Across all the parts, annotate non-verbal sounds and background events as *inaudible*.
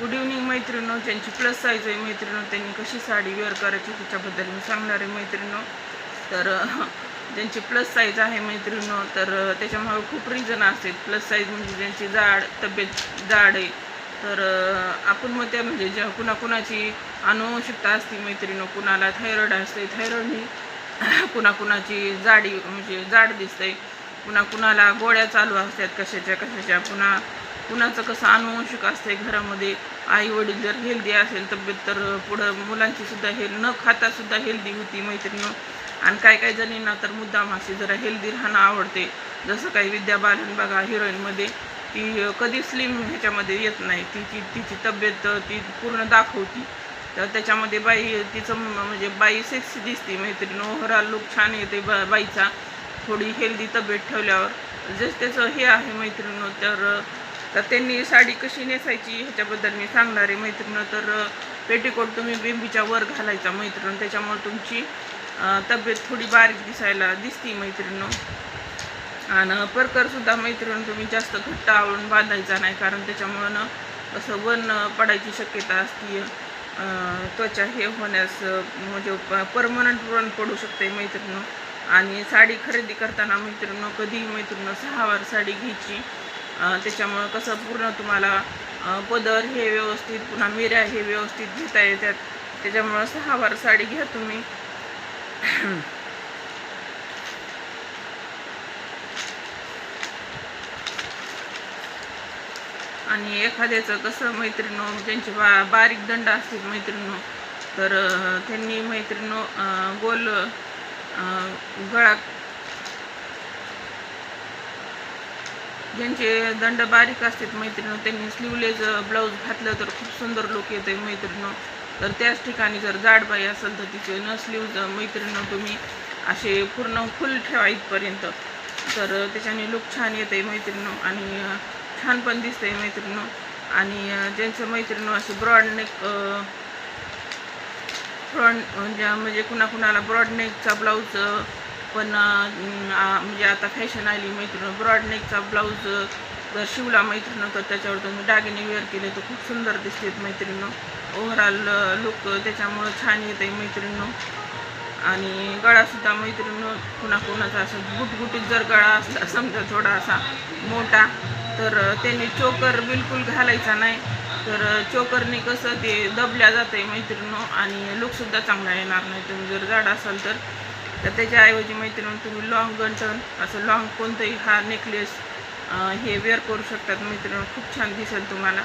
Good evening मैत्रिणो ज्यांची plus size आहे मैत्रिणो त्यांनी कशी साडी वेअर करायची त्याच्याबद्दल मी सांगणार आहे मैत्रिणो तर *laughs* ज्यांची प्लस साईज आहे मैत्रिणो तर अह, त्याच्यामुळे खूप रिझन असते प्लस साईज म्हणजे ज्यांची जाड तब्येत जाड आहे. तर आपण मग त्या म्हणजे ज्या कुणाकुणाची अनुवंशिकता असते मैत्रिणो कुणाला थायरॉइड असते थायरॉइडनी *laughs* कुणाकुणाची जाडी म्हणजे जाड दिसते. पुन्हा कुणाला गोळ्या चालू असतात कशाच्या कशाच्या पुन्हा कुणाचं कसं अनुवंशिक असते घरामध्ये आई वडील जर हेल्दी असेल तब्येत तर पुढं मुलांची सुद्धा हेल न खाता सुद्धा हेल्दी होती मैत्रिणी आणि काही काही जणींना तर मुद्दाम अशी जरा हेल्दी राहणं आवडते. जसं काही विद्या बालन बघा हिरोईनमध्ये ती कधी स्लिम ह्याच्यामध्ये येत नाही. तिची तिची तब्येत ती पूर्ण दाखवती. तर त्याच्यामध्ये बाई तिचं म्हणजे बाई सेक्सी दिसते मैत्रीण ओव्हरऑल लुक छान येते बा बाईचा. थोडी हेल्दी तब्येत ठेवल्यावर. जस त्याचं हे आहे मैत्रिणी तर तर त्यांनी साडी कशी नेसायची ह्याच्याबद्दल मी सांगणार आहे. मैत्रिणं तर पेटीकोट तुम्ही बिंबीच्या वर घालायचा मैत्रीण. त्याच्यामुळे तुमची तब्येत थोडी बारीक दिसायला दिसती मैत्रिणं. आणि परकरसुद्धा मैत्रीण तुम्ही जास्त घट्ट आवळून बांधायचा नाही कारण त्याच्यामुळं ना असं वन पडायची शक्यता असते. त्वचा हे होण्यास म्हणजे परमनंट वन पडू शकते मैत्रिणं. आणि साडी खरेदी करताना मैत्रिणं कधीही मैत्रिणं सहा सहावार साडी घ्यायची. त्याच्यामुळं कसं पूर्ण तुम्हाला पदर हे व्यवस्थित पुन्हा मिऱ्या हे व्यवस्थित घेता येतात. त्याच्यामुळं सहावार साडी घ्या तुम्ही. *clears throat* आणि एखाद्याचं कसं मैत्रिणो ज्यांचे बा बारीक दंड असतील मैत्रिणो तर त्यांनी मैत्रिणो गोल अं, गळा ज्यांचे दंड बारीक असतात मैत्रिणं त्यांनी स्लीवलेस ब्लाऊज घातलं तर खूप सुंदर लुक येते मैत्रिणो. तर त्याच ठिकाणी जर जाडबाई असेल तर तिचे न स्लीव्ज मैत्रिणं तुम्ही असे पूर्ण फुल ठेवा इथपर्यंत. तर त्याच्याने लुक छान येते मैत्रिणो आणि छान पण दिसते मैत्रिणो. आणि ज्यांचं मैत्रिणो असे ब्रॉड नेक ब्रॉड म्हणजे म्हणजे कुणाकुणाला ब्रॉड नेकचा ब्लाऊज पण म्हणजे आता फॅशन आली मैत्रिणी. ब्रॉडनेकचा ब्लाऊज जर शिवला मैत्रिणी तर त्याच्यावर तुम्ही दागिने वेअर केले तर खूप सुंदर दिसतात मैत्रिणी. ओव्हरऑल लुक त्याच्यामुळं छान येते मैत्रिणी. आणि गळासुद्धा मैत्रिणी कुणाकुणाचा असं गुटगुटीत जर गळा असला समजा थोडासा मोठा तर त्यांनी चोकर बिलकुल घालायचा नाही. तर चोकरने कसं ते दबल्या जाते मैत्रिणी. आणि लुकसुद्धा चांगला येणार नाही. तुम्ही जर जाड असाल तर तर त्याच्याऐवजी मैत्रिणी तुम्ही लॉंग गंटन असं लॉंग कोणतंही हा नेकलेस हे वेअर करू शकतात. मैत्रिणी खूप छान दिसेल तुम्हाला.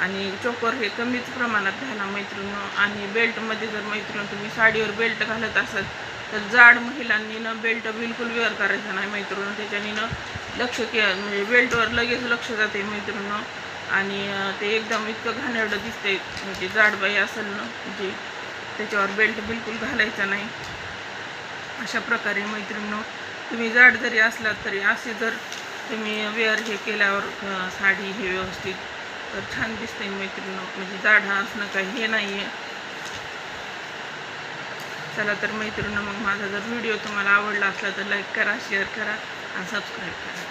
आणि चोकर हे कमीच प्रमाणात घाला मैत्रिणी आणि बेल्टमध्ये जर मैत्रिणी तुम्ही साडीवर बेल्ट घालत असाल तर जाड महिलांनी ना बेल्ट बिलकुल वेअर करायचा नाही मैत्रिणी त्याच्यानी ना लक्ष के म्हणजे बेल्टवर लगेच लक्ष जाते मैत्रिणी आणि ते एकदम इतकं घाणेरडं दिसते म्हणजे जाड बाई असेल ना म्हणजे त्याच्यावर बेल्ट बिलकुल घालायचा नाही. अशा प्रकारे मैत्रिणींनो तुम्ही जाड जरी असलात तरी असे जर तुम्ही वेअर हे केल्यावर साडी हे व्यवस्थित तर छान दिसते मैत्रिणींनो. म्हणजे जाड हा असणं काही हे नाही आहे चला तर मैत्रिणींनो मग माझा जर व्हिडिओ तुम्हाला आवडला असला तर लाईक करा शेअर करा आणि सबस्क्राईब करा.